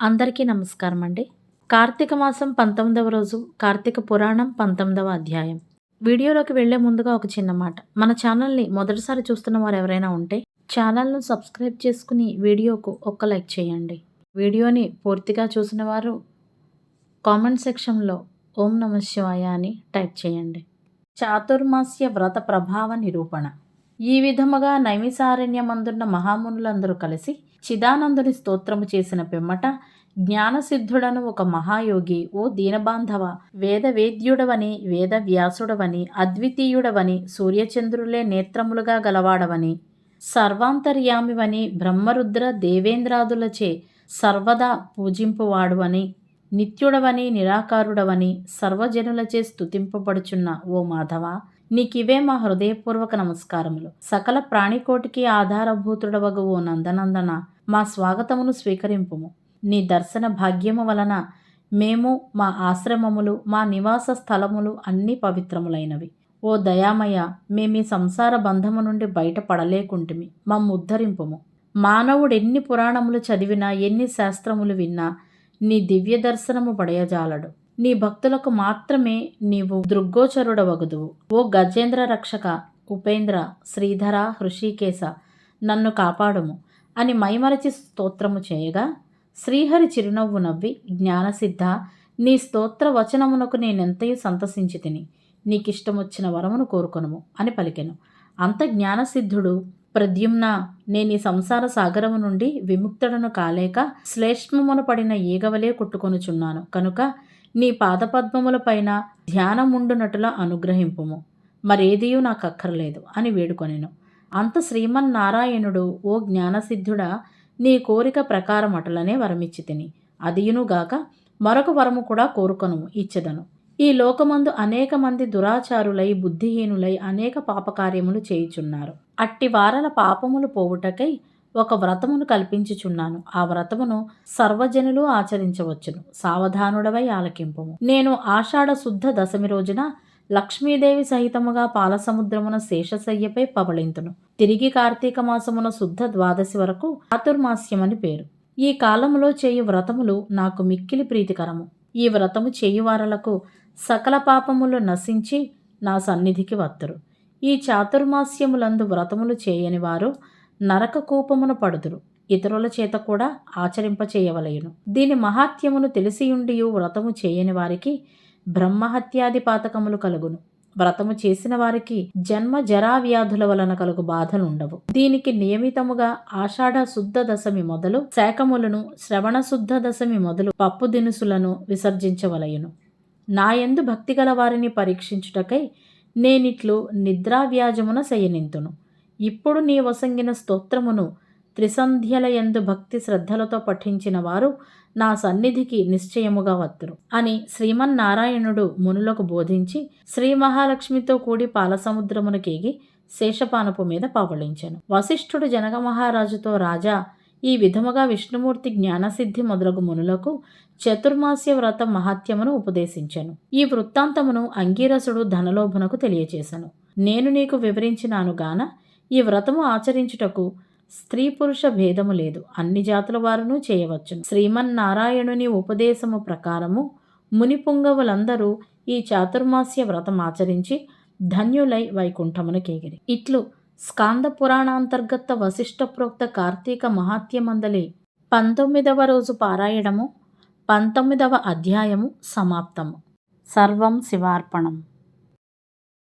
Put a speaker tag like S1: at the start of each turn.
S1: అందరికీ నమస్కారం అండి కార్తీక మాసం పంతొమ్మిదవ రోజు కార్తీక పురాణం పంతొమ్మిదవ అధ్యాయం. వీడియోలోకి వెళ్ళే ముందుగా ఒక చిన్న మాట. మన ఛానల్ని మొదటిసారి చూస్తున్న వారు ఎవరైనా ఉంటే ఛానల్ను సబ్స్క్రైబ్ చేసుకుని వీడియోకు ఒక్క లైక్ చేయండి. వీడియోని పూర్తిగా చూసిన వారు కామెంట్ సెక్షన్లో ఓం నమ శివాయ అని టైప్ చేయండి. చాతుర్మాస్య వ్రత ప్రభావ నిరూపణ. ఈ విధముగా నైమిసారణ్యమందున్న మహామునులందరూ కలిసి చిదానందుని స్తోత్రము చేసిన పిమ్మట జ్ఞానసిద్ధుడను ఒక మహాయోగి ఓ దీనబాంధవ వేద వేద్యుడవని వేద వ్యాసుడవని అద్వితీయుడవని సూర్యచంద్రులే నేత్రములుగా గలవాడవని సర్వాంతర్యామివని బ్రహ్మరుద్ర దేవేంద్రాదులచే సర్వదా పూజింపువాడు అని నిత్యుడవని నిరాకారుడవని సర్వజనులచే స్తుతింపబడుచున్న ఓ మాధవ నీకివే మా హృదయపూర్వక నమస్కారములు. సకల ప్రాణికోటికి ఆధారభూతుడవగు ఓ నందనందన మా స్వాగతమును స్వీకరింపుము. నీ దర్శన భాగ్యము వలన మేము మా ఆశ్రమములు మా నివాస స్థలములు అన్నీ పవిత్రములైనవి. ఓ దయామయ మేమీ సంసార బంధము నుండి బయటపడలేకుంటుమి మమ్ము మానవుడు ఎన్ని పురాణములు చదివినా ఎన్ని శాస్త్రములు విన్నా నీ దివ్య దర్శనము పడయజాలడు. నీ భక్తులకు మాత్రమే నీవు దృగ్గోచరుడవగదువు. ఓ గజేంద్ర రక్షక ఉపేంద్ర శ్రీధర హృషికేశ నన్ను కాపాడుము అని మైమరచి స్తోత్రము చేయగా శ్రీహరి చిరునవ్వు నవ్వి జ్ఞానసిద్ధ నీ స్తోత్ర వచనమునకు నేనెంతయు సంతసించి తిని నీకిష్టమొచ్చిన వరమును కోరుకొనుము అని పలికెను. అంత జ్ఞానసిద్ధుడు ప్రద్యుమ్న నేను ఈ సంసార సాగరము నుండి విముక్తుడను కాలేక శ్లేష్మమున పడిన ఈగవలే కొట్టుకొనుచున్నాను. కనుక నీ పాదపద్మములపైన ధ్యానముండునటులా అనుగ్రహింపుము. మరేదియూ నాకు అక్కర్లేదు అని వేడుకొనెను. అంత శ్రీమన్నారాయణుడు ఓ జ్ఞానసిద్ధుడా నీ కోరిక ప్రకారం అటులనే వరమిచ్చి తిని అదియునుగాక మరొక వరము కూడా కోరుకొను ఇచ్చదను. ఈ లోకమందు అనేక మంది దురాచారులై బుద్ధిహీనులై అనేక పాపకార్యములు చేయుచున్నారు. అట్టి వారల పాపములు పోవుటకై ఒక వ్రతమును కల్పించుచున్నాను. ఆ వ్రతమును సర్వజనులు ఆచరించవచ్చును. సావధానుడవై ఆలకింపము. నేను ఆషాఢ శుద్ధ దశమి రోజున లక్ష్మీదేవి సహితముగా పాలసముద్రమున శేషశయ్యపై పవళింతును. తిరిగి కార్తీక మాసమున శుద్ధ ద్వాదశి వరకు చాతుర్మాస్యమని పేరు. ఈ కాలములో చేయు వ్రతములు నాకు మిక్కిలి ప్రీతికరము. ఈ వ్రతము చేయువారలకు సకల పాపములు నశించి నా సన్నిధికి వత్తురు. ఈ చాతుర్మాస్యములందు వ్రతములు చేయని వారు నరక కూపమును పడుదురు. ఇతరుల చేత కూడా ఆచరింపచేయవలయును. దీని మహాత్యమును తెలిసియుండియు వ్రతము చేయని వారికి బ్రహ్మహత్యాది పాతకములు కలుగును. వ్రతము చేసిన వారికి జన్మ జరా వ్యాధుల వలన కలుగు బాధలుండవు. దీనికి నియమితముగా ఆషాఢ శుద్ధ దశమి మొదలు శాఖములను శ్రవణ శుద్ధ దశమి మొదలు పప్పు దినుసులను విసర్జించవలయును. నాయందు భక్తిగల వారిని పరీక్షించుటకై నేనిట్లు నిద్రావ్యాజమున శయనింతును. ఇప్పుడు నీ వసంగిన స్తోత్రమును త్రిసంధ్యలయందు భక్తి శ్రద్ధలతో పఠించిన వారు నా సన్నిధికి నిశ్చయముగా వత్తురు. అని శ్రీమన్నారాయణుడు మునులకు బోధించి శ్రీ మహాలక్ష్మితో కూడి పాలసముద్రమునకేగి శేషపానపు మీద పవళించెను వశిష్ఠుడు జనక మహారాజుతో రాజా ఈ విధముగా విష్ణుమూర్తి జ్ఞానసిద్ధి మొదలగు మునులకు చతుర్మాస్య వ్రత మహాత్యమును ఉపదేశించెను. ఈ వృత్తాంతమును అంగీరసుడు ధనలోభునకు తెలియచేశను నేను నీకు వివరించినాను గాన ఈ వ్రతము ఆచరించుటకు స్త్రీ పురుష భేదము లేదు. అన్ని జాతుల వారును చేయవచ్చును. శ్రీమన్నారాయణుని ఉపదేశము ప్రకారము మునిపుంగవులందరూ ఈ చాతుర్మాస్య వ్రతం ఆచరించి ధన్యులై వైకుంఠమునకేగిరి ఇట్లు స్కాంద పురాణాంతర్గత వశిష్ట ప్రోక్త కార్తీక మహాత్యమందలి పంతొమ్మిదవ రోజు పారాయణము పంతొమ్మిదవ అధ్యాయము సమాప్తము. సర్వం శివార్పణం.